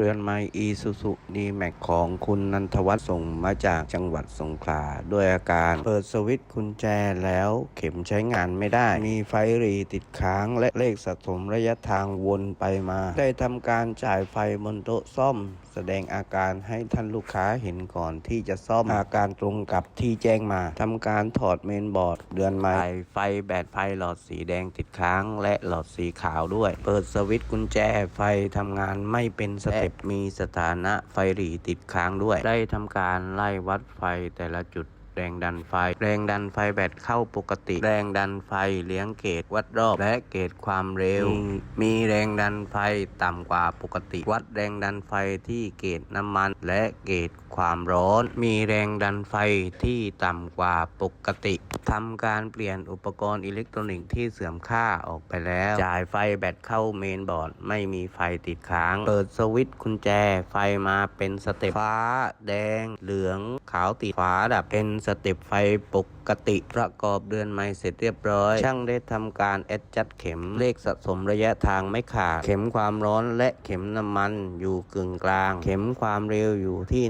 เรือนไม้อีซูซูดีแม็กของคุณนันทวัฒน์ส่งมาจากจังหวัดสงขลาด้วยอาการเปิดสวิตช์กุญแจแล้วเข็มใช้งานไม่ได้ มีไฟรีติดค้างและเลขสะสมระยะทางวนไปมา ได้ทำการจ่ายไฟบนโต๊ะซ่อม แสดงอาการให้ท่านลูกค้าเห็นก่อนที่จะซ่อมอาการตรงกับที่แจ้งมาทำการถอดเมนบอร์ด เดือนไม้ไฟแบตไฟหลอดสีแดงติดค้าง และหลอดสีขาวด้วย เปิดสวิตช์กุญแจไฟทำงานไม่เป็นสเต็ปมีสถานะไฟหรี่ติดค้างด้วย ได้ทำการไล่วัดไฟแต่ละจุด แรงดันไฟ แรงดันไฟแบตเข้าปกติ แรงดันไฟเลี้ยงเกจวัดรอบ และเกจความเร็ว มีแรงดันไฟต่ำกว่าปกติ วัดแรงดันไฟที่เกจน้ำมัน และเกจความร้อน มีแรงดันไฟที่ต่ำกว่าปกติทำการเปลี่ยนอุปกรณ์อิเล็กทรอนิกส์ที่เสื่อมค่าออกไปแล้ว จ่ายไฟแบตเข้าเมนบอร์ด ไม่มีไฟติดค้าง เปิดสวิตช์กุญแจ ไฟมาเป็นสเต็ปฟ้า แดง เหลือง ขาวติดฝาดับเป็นสเต็ปไฟปกติประกอบเดือนไม้เสร็จเรียบร้อย ช่างได้ทำการแอดจัดเข็มเลขสะสมระยะทางไม่ขาด เข็มความร้อนและเข็มน้ำมันอยู่กึ่งกลาง เข็มความเร็วอยู่ที่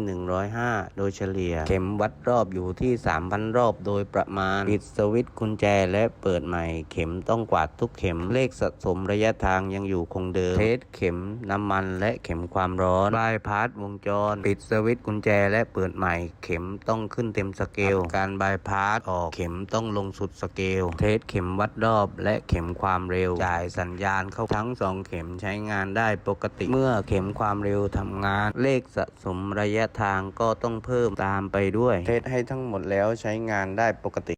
105 โดยเฉลี่ย เข็มวัดรอบอยู่ที่ 3,000 รอบโดยประมาณ ปิดสวิตช์กุญแจและเปิดใหม่ เข็มต้องกวาดทุกเข็มเลขสะสมระยะทางยังอยู่คงเดิมเทสเข็มน้ำมันและเข็มความร้อนบายพาสวงจร ปิดสวิตช์กุญแจและเปิดใหม่ เข็มต้องขึ้นเต็มสเกลการบายพาสออกเข็มต้องลงสุดสเกล เทสเข็มวัดรอบและเข็มความเร็ว จ่ายสัญญาณเข้าทั้งสองเข็มใช้งานได้ปกติ เมื่อเข็มความเร็วทำงาน เลขสะสมระยะทางก็ต้องเพิ่มตามไปด้วย เทสให้ทั้งหมดแล้วใช้งานได้ปกติ